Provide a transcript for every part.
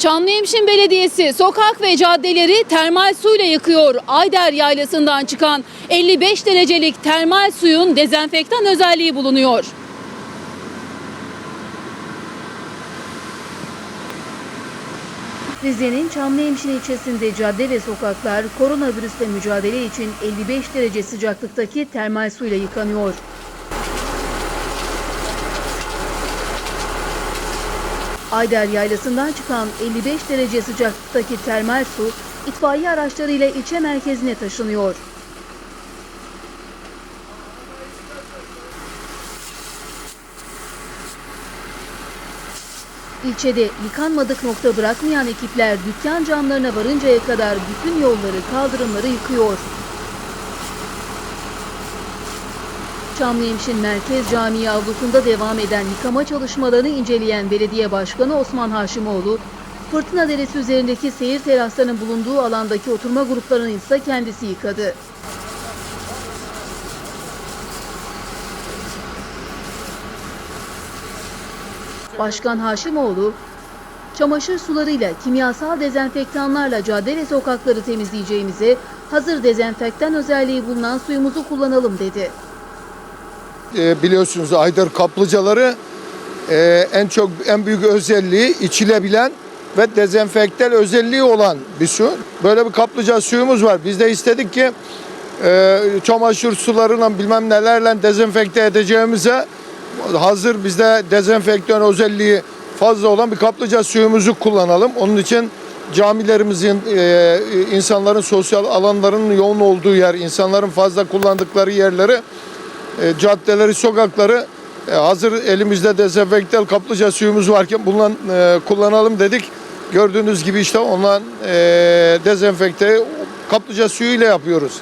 Çamlıhemşin Belediyesi sokak ve caddeleri termal suyla yıkıyor. Ayder Yaylası'ndan çıkan 55 derecelik termal suyun dezenfektan özelliği bulunuyor. Rize'nin Çamlıhemşin ilçesinde cadde ve sokaklar koronavirüsle mücadele için 55 derece sıcaklıktaki termal suyla yıkanıyor. Ayder Yaylası'ndan çıkan 55 derece sıcaklıktaki termal su itfaiye araçlarıyla ilçe merkezine taşınıyor. İlçede yıkanmadık nokta bırakmayan ekipler dükkan camlarına varıncaya kadar bütün yolları, kaldırımları yıkıyor. Çamlıhemşin Merkez Camii avlusunda devam eden yıkama çalışmalarını inceleyen Belediye Başkanı Osman Haşimoğlu, Fırtına Deresi üzerindeki seyir teraslarının bulunduğu alandaki oturma gruplarını ise kendisi yıkadı. Başkan Haşimoğlu, çamaşır sularıyla, kimyasal dezenfektanlarla cadde ve sokakları temizleyeceğimize hazır dezenfektan özelliği bulunan suyumuzu kullanalım dedi. E, biliyorsunuz Aydar kaplıcaları e, en çok en büyük özelliği içilebilen ve dezenfektel özelliği olan bir su. Böyle bir kaplıca suyumuz var. Biz de istedik ki e, çamaşır sularıyla bilmem nelerle dezenfekte edeceğimize hazır bizde dezenfektan özelliği fazla olan bir kaplıca suyumuzu kullanalım. Onun için camilerimizin, insanların sosyal alanların yoğun olduğu yer, insanların fazla kullandıkları yerleri e, caddeleri, sokakları e, hazır elimizde dezenfektal kaplıca suyumuz varken bundan e, kullanalım dedik. Gördüğünüz gibi işte ondan dezenfekte kaplıca suyuyla yapıyoruz.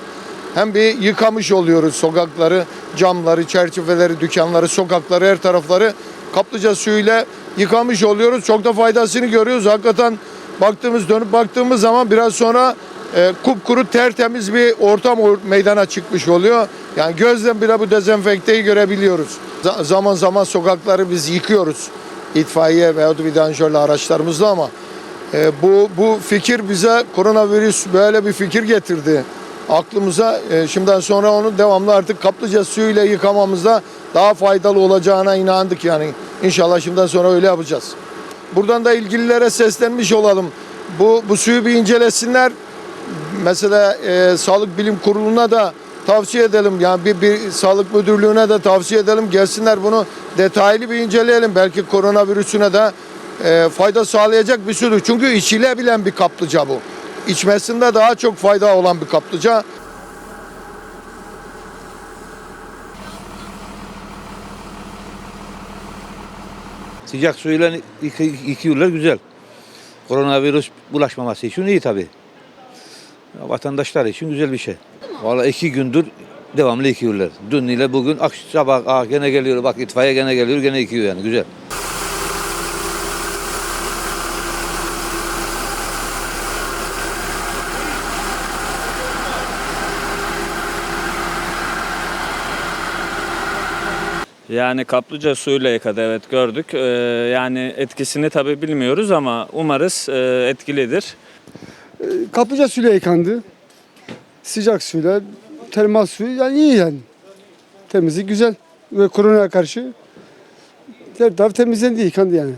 Hem bir yıkamış oluyoruz sokakları, camları, çerçeveleri, dükkanları, sokakları, her tarafları kaplıca suyuyla yıkamış oluyoruz. Çok da faydasını görüyoruz. Hakikaten baktığımız, dönüp baktığımız zaman biraz sonra e, kupkuru tertemiz bir ortam or- meydana çıkmış oluyor. Yani gözle bile bu dezenfekteyi görebiliyoruz. Z- zaman zaman sokakları biz yıkıyoruz. itfaiye veya vidanjörlü araçlarımızla ama e, bu bu fikir bize koronavirüs böyle bir fikir getirdi aklımıza. E, şimdiden sonra onu devamlı artık kaplıca suyuyla yıkamamızda daha faydalı olacağına inandık yani. İnşallah şimdiden sonra öyle yapacağız. Buradan da ilgililere seslenmiş olalım. Bu bu suyu bir incelesinler. Mesela e, Sağlık Bilim Kurulu'na da tavsiye edelim. Yani bir, bir sağlık müdürlüğüne de tavsiye edelim. Gelsinler bunu detaylı bir inceleyelim. Belki koronavirüsüne de e, fayda sağlayacak bir sudur. Çünkü içilebilen bir kaplıca bu. İçmesinde daha çok fayda olan bir kaplıca. Sıcak suyla yık- yıkıyorlar güzel. Koronavirüs bulaşmaması için iyi tabii. Vatandaşlar için güzel bir şey. Vallahi iki gündür devamlı yıkıyorlar. Dün ile bugün sabah ah, gene geliyor bak itfaiye gene geliyor gene yıkıyor yani güzel. Yani kaplıca suyla yıkadı evet gördük. Ee, yani etkisini tabii bilmiyoruz ama umarız e, etkilidir. Kaplıca suyla yıkandı. Sıcak suyla, termal suyu yani iyi yani. Temizlik güzel ve koronaya karşı her taraf temizlendi, yıkandı yani.